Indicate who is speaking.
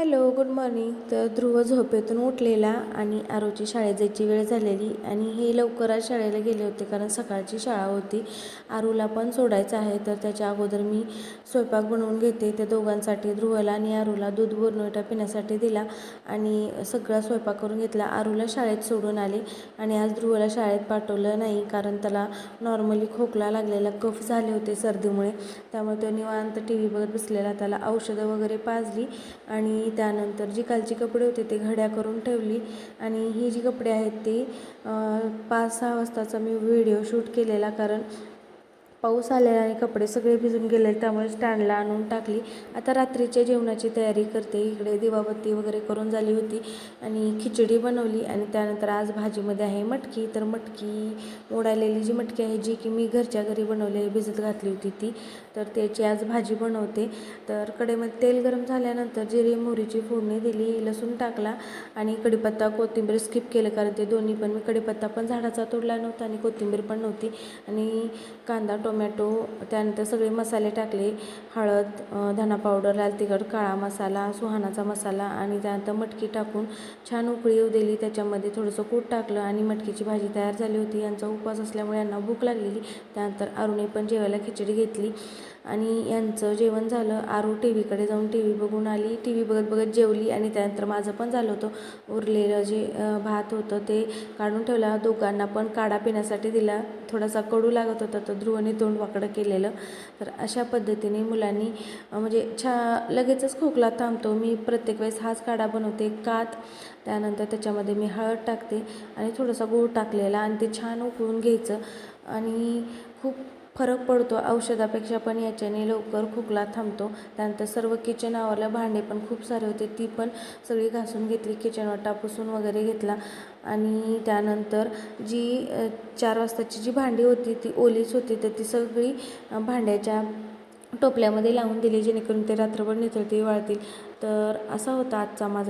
Speaker 1: Hello good morning. तर ध्रुव झोपेतून उठलेला आणि आरोची शाळेत जायची वेळ झालेली आणि हे लवकर आज शाळेला गेले होते कारण सकाळची शाळा होती. आरूला पण सोडायचं आहे तर त्याच्या अगोदर मी स्वयंपाक बनवून घेते. त्या दोघांसाठी ध्रुवला आणि आरूला दूध बोरनोटा पिण्यासाठी दिला आणि सगळा स्वयंपाक करून घेतला. आरूला शाळेत सोडून आले आणि आज ध्रुवला शाळेत पाठवलं नाही कारण त्याला नॉर्मली खोकला लागलेला कफ झाले होते सर्दीमुळे. त्यामुळे तो निवांत टी व्ही बघत बसलेला. त्याला औषधं वगैरे पाजली आणि त्यानंतर जी कालची कपडे होते ते घड्या करून ठेवली. आणि ही जी कपडे आहेत ती पाच सहा वाजताचा मी व्हिडिओ शूट केलेला. कारण पाऊस आलेला आणि कपडे सगळे भिजून गेले त्यामुळे स्टँडला आणून टाकली. आता रात्रीच्या जेवणाची तयारी करते. इकडे दिवाबत्ती वगैरे करून झाली होती आणि खिचडी बनवली आणि त्यानंतर आज भाजीमध्ये आहे मटकी. तर मटकी मोडालेली जी मटकी आहे जी की मी घरच्या घरी बनवली भिजत घातली होती ती तर त्याची आज भाजी बनवते. तर कडेमध्ये तेल गरम झाल्यानंतर जिरे मोहरीची फोडणी दिली लसूण टाकला आणि कढीपत्ता कोथिंबीर स्किप केलं कारण ते दोन्ही पण मी कडीपत्ता पण झाडाचा तोडला नव्हता आणि कोथिंबीर पण नव्हती. आणि कांदा टोमॅटो त्यानंतर सगळे मसाले टाकले. हळद धना पावडर लाल तिखट काळा मसाला सुहानाचा मसाला आणि त्यानंतर मटकी टाकून छान उकळी येऊ दिली. त्याच्यामध्ये थोडंसं कूट टाकलं आणि मटकीची भाजी तयार झाली होती. यांचा उपवास असल्यामुळे यांना भूक लागलेली. त्यानंतर अरुणी पण जेवायला खिचडी घेतली. आणि यांचं जेवण झालं. आरू टी व्हीकडे जाऊन टी व्ही बघून आली. टी व्ही बघत बघत जेवली आणि त्यानंतर माझं पण झालं होतं. उरलेलं जे भात होतं ते काढून ठेवला. दोघांना पण काढा पिण्यासाठी दिला. थोडासा कडू लागत होता तर ध्रुवने तोंड वाकडं केलेलं. तर अशा पद्धतीने मुलांनी म्हणजे छा लगेचच खोकला थांबतो. मी प्रत्येक वेळेस हाच काढा बनवते. कात त्यानंतर त्याच्यामध्ये मी हळद टाकते आणि थोडासा गूळ टाकलेला आणि ते छान उकळून घ्यायचं. आणि खूप फरक पडतो औषधापेक्षा पण याच्याने लवकर खोकला थांबतो. त्यानंतर सर्व किचन आवरल्या भांडे पण खूप सारे होते ती पण सगळी घासून घेतली किचनवर टापूसून वगैरे घेतला. आणि त्यानंतर जी चार वाजताची जी भांडी होती ती ओलीच होती तर ती सगळी भांड्याच्या टोपल्यामध्ये लावून दिली जेणेकरून ते रात्रभर निथळतील वाळतील तर असा होता आजचा माझा